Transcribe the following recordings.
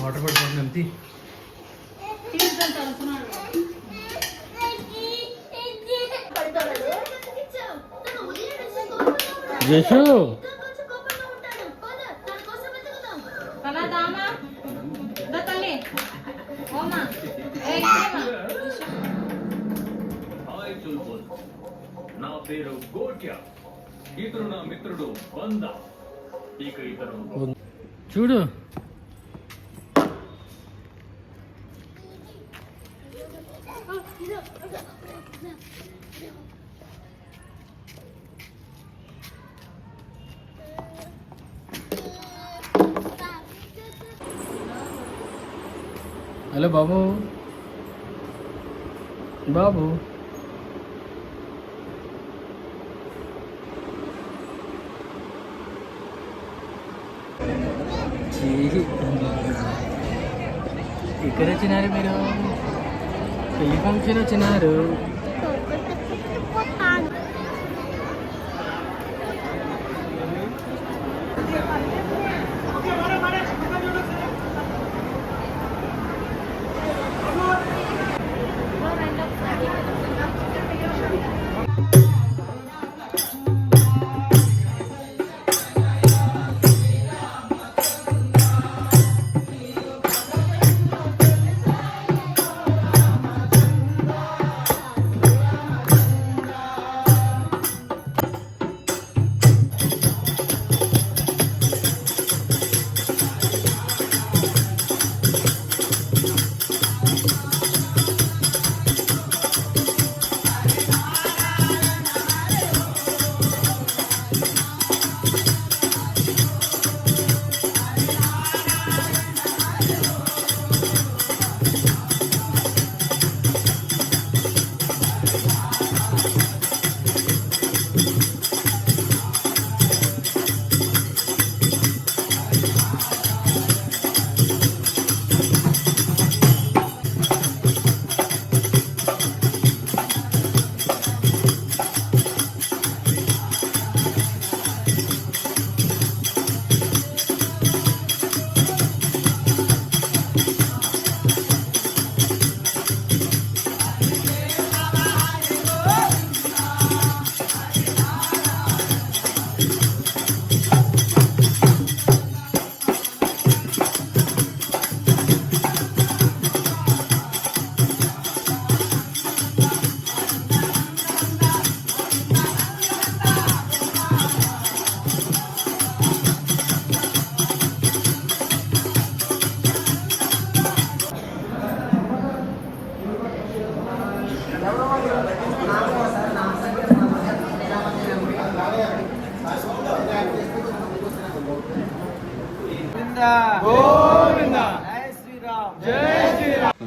Water పడిపోతుంది అంతే. జషు. నా పేరు గోట్య ఇతడు నా మిత్రుడు వంద. ఇక ఇతను చూడు. హలో బాబు. బాబు. ఇక్కడ వచ్చినారు మీరు? పెళ్ళి ఫంక్షన్ వచ్చినారు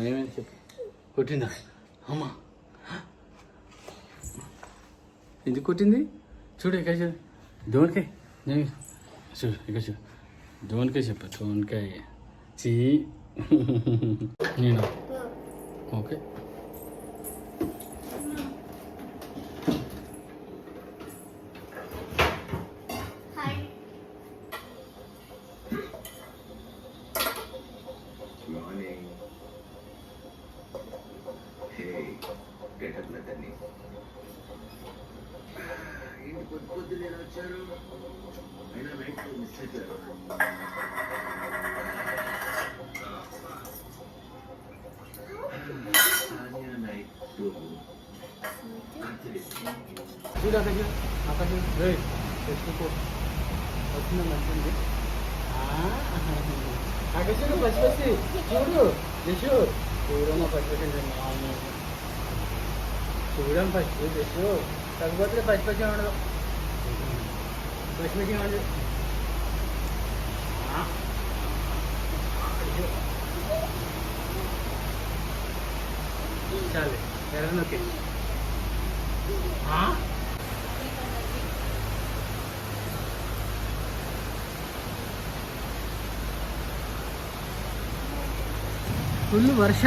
ఏమైంది చెప్పు కొట్టిందా అమ్మా ఎందుకు కొట్టింది? చూడు ఇక్కడ చూడు. దోనికాయ చూడు ఇక్కడ చూడు. దోనికాయ చెప్పు దోనికాయ చీ. నేను. Okay. Morning hey get up లతని ఏంటి పొద్దు పొద్దు నేను వచ్చారు అయినా వెంటనే మిస్ అయిపోయారు నైట్ చూడు చూడు అక్కడ పెట్టుకో వచ్చిందా మంచిది అక్కడ చూడు పచ్చి పచ్చి చూడు యశు చూడమ్మా పచ్చి పచ్చి చూడమ్మ పచ్చి యశు తగ్గిపోతే పచ్చి పచ్చి ఉండదు పచ్చి పచ్చి ఉండదు ఆ. చాలు ఎర్ర నొక్కి ಫುಲ್ ವರ್ಷ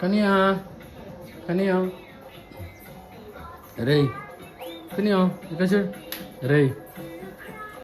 കനിയാ കനിയാ രേ കനിയാ രേ